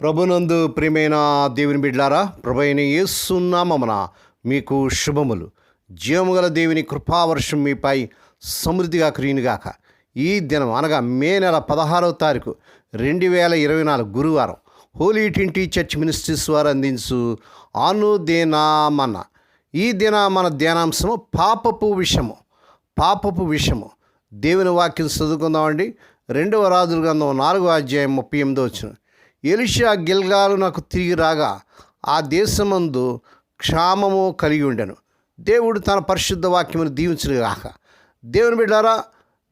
ప్రభునందు ప్రియమైన దేవుని బిడ్లారా ప్రభు అయిన యేసునామమున మీకు శుభములు. జీవముగల దేవుని కృపావర్షం మీపై సమృద్ధిగా క్రీనుగాక ఈ దినం అనగా మే నెల పదహారవ తారీఖు రెండు వేల ఇరవై నాలుగు గురువారం హోలీ ట్వంటీ చర్చ్ మినిస్ట్రీస్ వారు అందించు అనుదేనామన. ఈ దిన మన ధ్యానాంశము పాపపు విషము పాపపు విషము దేవుని వాక్యం చదువుకుందామండి. రెండవ రాజుల గ్రంథం నాలుగో అధ్యాయం ముప్పై ఎనిమిదో వచ్చిన ఎలిషా గిల్గాలు నాకు తిరిగి రాగా ఆ దేశమందు క్షామము కలిగి ఉండెను. దేవుడు తన పరిశుద్ధ వాక్యమును దీవించిన గాక. దేవుని బిడ్డారా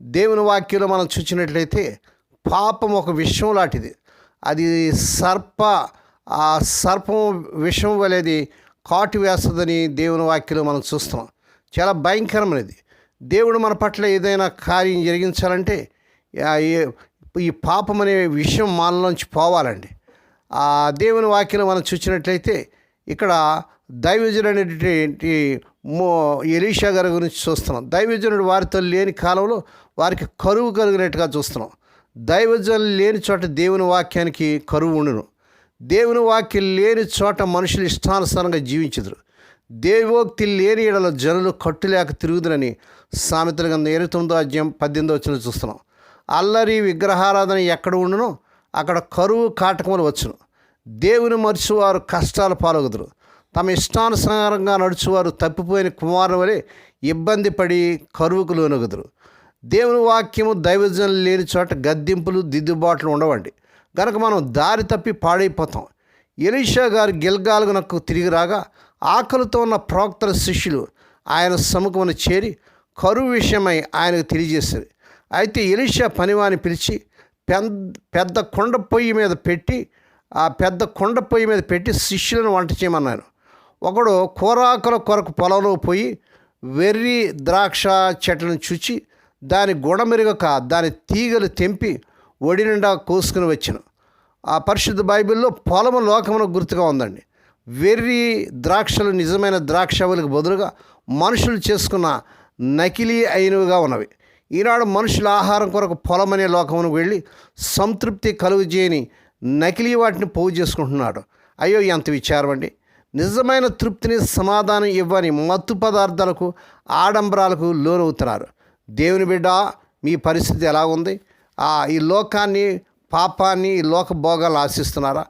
దేవుని వాక్యంలో మనం చూసినట్లయితే పాపం ఒక విషయం లాంటిది. అది సర్ప ఆ సర్పం విషం వలేది కాటు వేస్తుందని దేవుని వాక్యంలో మనం చూస్తాం చాలా భయంకరమైనది. దేవుడు మన పట్ల ఏదైనా కార్యం జరిగించాలంటే ఈ పాపం అనే విషయం మనలోంచి పోవాలండి. ఆ దేవుని వాక్యం మనం చూసినట్లయితే ఇక్కడ దైవజనుడు అనేటువంటి మో ఎలీషా గారి గురించి చూస్తున్నాం. దైవజనుడు వారితో లేని కాలంలో వారికి కరువు కలిగినట్టుగా చూస్తున్నాం. దైవజనులు లేని చోట దేవుని వాక్యానికి కరువు ఉండును దేవుని వాక్యం లేని చోట మనుషులు ఇష్టానుసారంగా జీవించదురు. దేవోక్తి లేని ఇడల జనులు కట్టులేక తిరుగుదురని సామెతల కింద ఇరవై తొమ్మిదో అధ్యాయం పద్దెనిమిదో వచ్చిన చూస్తున్నాం. అల్లరి విగ్రహారాధన ఎక్కడ ఉండునో అక్కడ కరువు కాటకములు వచ్చును. దేవుని మరిచివారు కష్టాలు పాలగుదురు. తమ ఇష్టానుసారంగా నడుచువారు తప్పిపోయిన కుమారుని వలె ఇబ్బంది పడి కరువుకు లోనగుదురు. దేవుని వాక్యము దైవజనులు లేని చోట గద్దింపులు దిద్దుబాట్లు ఉండవండి. గనక మనం దారి తప్పి పాడైపోతాం. ఎలీషా గారు గిల్గాలుగునకు తిరిగి రాగా ఆకలితో ఉన్న ప్రవక్తల శిష్యులు ఆయన సముఖమును చేరి కరువు విషయమై ఆయనకు తెలియజేశారు. అయితే ఎలిషా పనివాని పిలిచి పెద్ద పెద్ద కొండ పొయ్యి మీద పెట్టి ఆ పెద్ద కొండ పొయ్యి మీద పెట్టి శిష్యులను వంట చేయమన్నాను ఒకడు కూరాకుల కొరకు పొలంలో పోయి వెర్రి ద్రాక్ష చెట్లను చూచి దాని గుణమెరుగక దాని తీగలు తెంపి ఒడి నిండా కోసుకుని వచ్చాను. ఆ పరిశుద్ధ బైబిల్లో పొలము లోకమును గుర్తుగా ఉందండి. వెర్రి ద్రాక్షలు నిజమైన ద్రాక్షవులకు బదులుగా మనుషులు చేసుకున్న నకిలీ అయినవిగా ఉన్నవి. ఈనాడు మనుషుల ఆహారం కొరకు పొలం అనే లోకమును వెళ్ళి సంతృప్తి కలుగజేయని నకిలీ వాటిని పోగు చేసుకుంటున్నాడు. అయ్యో ఎంత విచారం అండి. నిజమైన తృప్తిని సమాధానం ఇవ్వని మత్తు పదార్థాలకు ఆడంబరాలకు లోనవుతున్నారు. దేవుని బిడ్డ మీ పరిస్థితి ఎలా ఉంది? ఆ ఈ లోకాన్ని పాపాన్ని ఈ లోక భోగాలు ఆశిస్తున్నారా?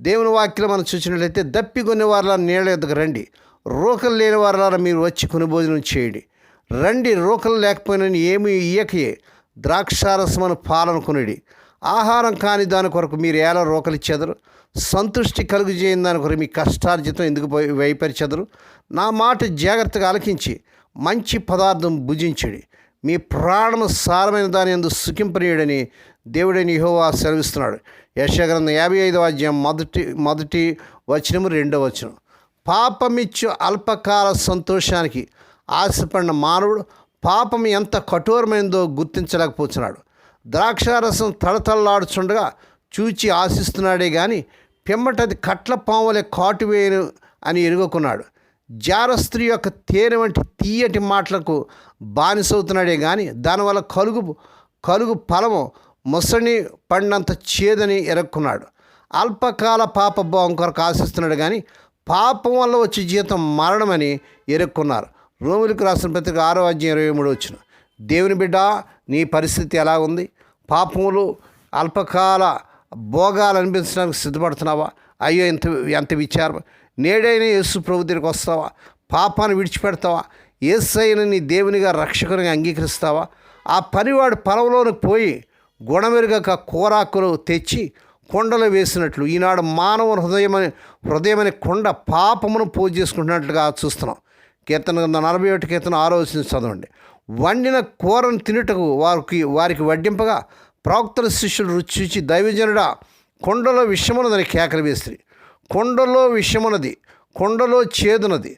దేవుని వాక్యం మనం చూసినట్లయితే దప్పి కొన్ని వారిలా నీళ్ళ ఎదుగు రండి. రోకలు లేని వారిలా మీరు వచ్చి కొనుభోజనం చేయండి. రండి రోకలు లేకపోయినని ఏమి ఇయ్యకయే. ద్రాక్షారసమను పాలన ఆహారం కాని దాని కొరకు మీరు ఎలా రోకలు సంతృష్టి కలుగు చేయని దాని కొరకు మీ కష్టార్జితం ఎందుకు పోయి- వైపరిచెదరు నా మాట జాగ్రత్తగా ఆలకించి మంచి పదార్థం భుజించడి. మీ ప్రాణము సారమైన దాని ఎందుకు సుఖింపనీయుడని దేవుడని యహోవా సెలవిస్తున్నాడు. యశగ్రంథం యాభై ఐదవ అధ్యాయం మొదటి మొదటి వచనము రెండవ వచనం. పాపమిచ్చు అల్పకాల సంతోషానికి ఆశపడిన మానవుడు పాపం ఎంత కఠోరమైందో గుర్తించలేకపోతున్నాడు. ద్రాక్షారసం తడతళ్ళాడుచుండగా చూచి ఆశిస్తున్నాడే కానీ పిమ్మటది కట్ల పాములే కాటువేయను అని ఎరుగుకున్నాడు. జార స్త్రీ యొక్క తేనె వంటి తీయటి మాటలకు బానిసవుతున్నాడే కానీ దానివల్ల కలుగు కలుగు ఫలము ముసని పడినంత చేదని ఎరక్కున్నాడు అల్పకాల పాప భావం కొరకు ఆశిస్తున్నాడు కానీ పాపం వల్ల వచ్చే జీతం మరణమని ఎరుక్కున్నారు రోమిలకు రాసిన పత్రిక ఆరో అధ్యాయం ఇరవై మూడు వచ్చిన దేవుని బిడ్డ నీ పరిస్థితి ఎలా ఉంది పాపములు అల్పకాల భోగాలు అనిపించడానికి సిద్ధపడుతున్నావా? అయ్యో ఎంత ఎంత విచారం. నేడైనా యేసు ప్రభు దగ్గరికి వస్తావా? పాపాన్ని విడిచిపెడతావా? ఏసైన నీ దేవునిగా రక్షకునిగా అంగీకరిస్తావా? ఆ పనివాడు పొలంలోనికి పోయి గుణమెరుగక కూరాకులు తెచ్చి కొండలు వేసినట్లు ఈనాడు మానవ హృదయమని హృదయమని కొండ పాపమును పూజ చేసుకుంటున్నట్లుగా చూస్తున్నాం. కీర్తన నలభై ఒకటి కీర్తన ఆలోచన చదవండి. వండిన కూరను తినుటకు వారికి వారికి వడ్డింపగా ప్రవక్తల శిష్యులు రుచి దైవజనుడా కొండలో విషమున్నదని కేకలు వేస్త్రి కొండలో విషమున్నది కొండలో చేదునది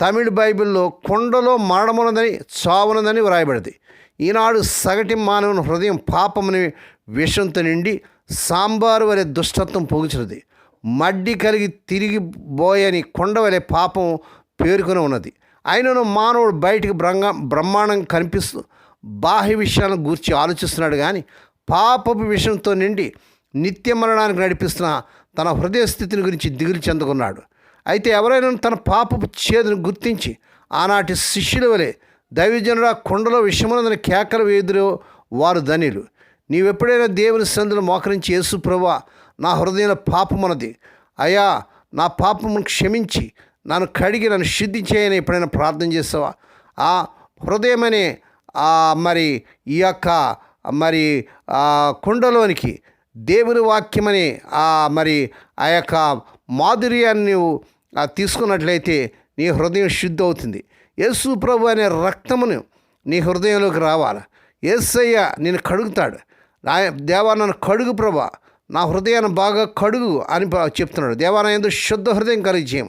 తమిళ బైబిల్లో కొండలో మరణమున్నదని చావునదని వ్రాయబడింది. ఈనాడు సగటి మానవుని హృదయం పాపముని విషంతో నిండి సాంబారు వలె దుష్టత్వం పొగిచినది మడ్డి కలిగి తిరిగిపోయని కొండ వలె పాపం పేర్కొని ఉన్నది. ఆయనను మానవుడు బయటికి బ్రహ్మ బ్రహ్మాండం కనిపిస్తూ బాహ్య విషయాలను గూర్చి ఆలోచిస్తున్నాడు కానీ పాపపు విషయంతో నిండి నిత్య మరణానికి నడిపిస్తున్న తన హృదయ స్థితిని గురించి దిగులు చెందుకున్నాడు. అయితే ఎవరైనా తన పాపపు చేదును గుర్తించి ఆనాటి శిష్యుల వలె దైవజనుడ కొండలో విషమునందని కేకలు వేదురు వారు ధనిలు. నీవెప్పుడైనా దేవుని సందులు మోకరించి యేసు ప్రభా నా హృదయంలో పాపమున్నది. అయ్యా నా పాపమును క్షమించి నన్ను కడిగి నన్ను శుద్ధి చేయని ఎప్పుడైనా ప్రార్థన చేస్తావా? ఆ హృదయమనే ఆ మరి ఈ యొక్క మరి ఆ కుండలోనికి దేవుని వాక్యమని ఆ మరి ఆ యొక్క మాధుర్యాన్ని నువ్వు తీసుకున్నట్లయితే నీ హృదయం శుద్ధి అవుతుంది యేసు ప్రభు అనే రక్తమును నీ హృదయంలోకి రావాలి. యేసయ్య నేను కడుగుతాడు. నా దేవా నన్ను కడుగు ప్రభా. నా హృదయాన్ని బాగా కడుగు అని చెప్తున్నాడు. దేవా నా శుద్ధ హృదయం కలిగి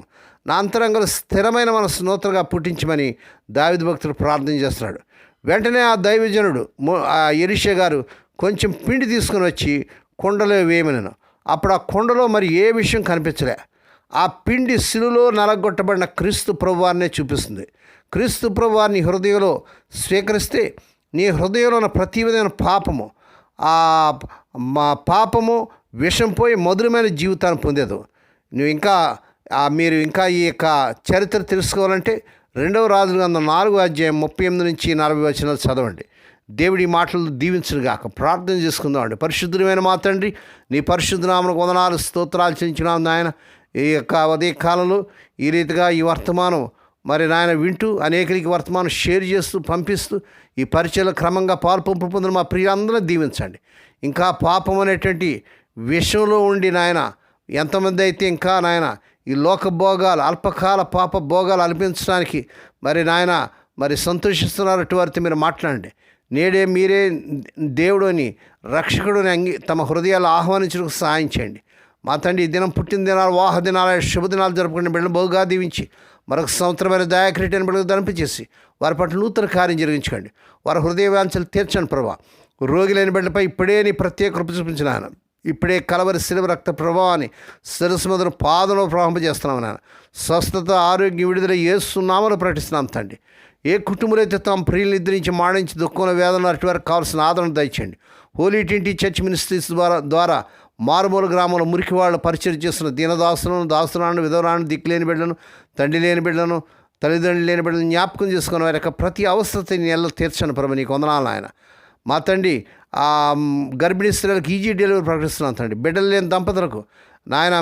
నా అంతరంగంలో స్థిరమైన మనసు నూతనగా పుట్టించమని దావిద భక్తుడు ప్రార్థన చేస్తున్నాడు. వెంటనే ఆ దైవజనుడు ఆ ఎరిష గారు కొంచెం పిండి తీసుకుని వచ్చి కొండలో వేయమనను. అప్పుడు ఆ కొండలో మరి ఏ విషయం కనిపించలే. ఆ పిండి శిలులో నలగొట్టబడిన క్రీస్తు ప్రభువారినే చూపిస్తుంది. క్రీస్తు ప్రభువారిని హృదయంలో స్వీకరిస్తే నీ హృదయంలో ఉన్న ప్రతి విధమైన పాపము ఆ మా పాపము విషం పోయి మధురమైన జీవితాన్ని పొందేదు. నువ్వు ఇంకా మీరు ఇంకా ఈ యొక్క చరిత్ర తెలుసుకోవాలంటే రెండవ రాజుల గ్రంథం నాలుగు అధ్యాయం ముప్పై ఎనిమిది నుంచి నలభై వచనాలు చదవండి. దేవుడి మాటలు దీవించును గాక. ప్రార్థన చేసుకుందాం అండి. పరిశుద్ధమైన మా తండ్రి నీ పరిశుద్ధనామను వందనాలు స్తోత్రాలు చెల్లించినాం నాయన. ఈ యొక్క ఉదయ కాలంలో ఈ రీతిగా ఈ వర్తమానం మరి నాయన వింటూ అనేకరికి వర్తమానం షేర్ చేస్తూ పంపిస్తూ ఈ పరిచయలు క్రమంగా పాల్పంపు పొందిన మా ప్రియులందరూ దీవించండి. ఇంకా పాపం అనేటువంటి విషయంలో ఉండి నాయన ఎంతమంది అయితే ఇంకా నాయన ఈ లోక భోగాలు అల్పకాల పాప భోగాలు అనిపించడానికి మరి నాయన మరి సంతోషిస్తున్నారు వారితో మీరు మాట్లాడండి. నేడే మీరే దేవుడు అని రక్షకుడిని అంగి తమ హృదయాలు ఆహ్వానించడానికి సహాయం చేయండి. మా తండ్రి ఈ దినం పుట్టిన దినాలు వాహ దినాలు శుభదినాలు జరుపుకునే బిడ్డను బహుగా దీవించి మరొక సంవత్సరమైన దయాక్రీటని బిడ్డకు దంపించేసి వారి పట్ల నూతన కార్యం జరిగించుకోండి. వారి హృదయ వాంఛలు తీర్చండి ప్రభా. లేని బిడ్డపై ఇప్పుడే నీ ప్రత్యేక కృప చూపించిన ఇప్పుడే కలవరి శిలువ రక్త ప్రభావాన్ని శిరస్సు మొదలు పాదంలో ప్రవహింపజేస్తున్నాం నాన్న. స్వస్థత ఆరోగ్యం విడుదల ఏస్తున్నామని ప్రకటిస్తున్నాం తండ్రి. ఏ కుటుంబంలో అయితే తమ ప్రియులు నిద్రించి మాడించి దుఃఖంలో వేదన అటు కావాల్సిన ఆదరణ దయచేయండి. హోలీ ట్వంటీ చర్చ్ మినిస్ట్రీస్ ద్వారా ద్వారా మారుమూల గ్రామంలో మురికి వాళ్ళు పరిచయం చేస్తున్న దీనదాసులను దాసురాను విధవరాను దిక్కులేని బిడ్డలను తండ్రి లేని బిడ్డలను తల్లిదండ్రులు లేని బిడ్డలను జ్ఞాపకం చేసుకున్న వారి యొక్క ప్రతి అవసరతని నెలలో తీర్చను ప్రభు నీకు వందనాలు ఆయన మా తండ్రి గర్భిణీ స్త్రీలకు ఈజీ డెలివరీ ప్రకటిస్తున్నాను తండ్రి బిడ్డలు లేని దంపతులకు. నాయన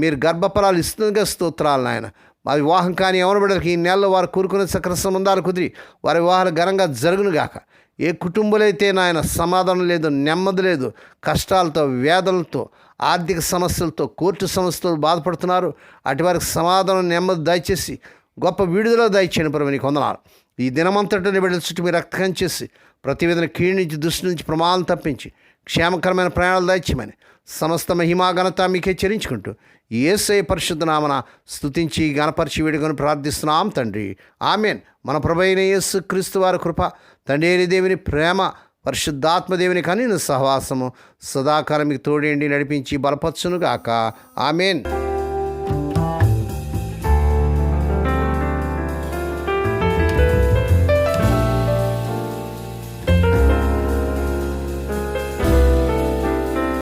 మీరు గర్భఫలాలు ఇస్తుందిగా స్తోత్రాలు నాయన. మా వివాహం కానీ ఎవరి బిడ్డలకి ఈ నెలలో వారు కూరుకునే సకల సంబంధాలు కుదిరి. వారి వివాహాలు ఘనంగా జరుగునుగాక ఏ కుటుంబాలైతే నాయన సమాధానం లేదు నెమ్మది లేదు కష్టాలతో వేదనలతో ఆర్థిక సమస్యలతో కోర్టు సమస్యలతో బాధపడుతున్నారు అటు వారికి సమాధానం నెమ్మది దయచేసి గొప్ప విడుదల దయచేయని ప్రభు నీకు వందనాలు. ఈ దినమంతటిని బిడ్డల చుట్టూ మీరు రక్తకం చేసి ప్రతివేదన క్షీణించి దృష్టి నుంచి ప్రమాదం తప్పించి క్షేమకరమైన ప్రయాణాలు దాచ్యమని సమస్త మహిమాఘనత మీకే చెల్లించుకుంటూ ఏసై పరిశుద్ధ నామన గణపరిచి వేడుకొని ప్రార్థిస్తున్నాం తండ్రి. ఆమెన్. మన ప్రభైన యేసు క్రీస్తు వారి కృప తండ్రి దేవుని ప్రేమ పరిశుద్ధాత్మదేవుని కనీన సహవాసము సదాకాలం మీకు తోడేండి నడిపించి బలపరచును గాక ఆమెన్.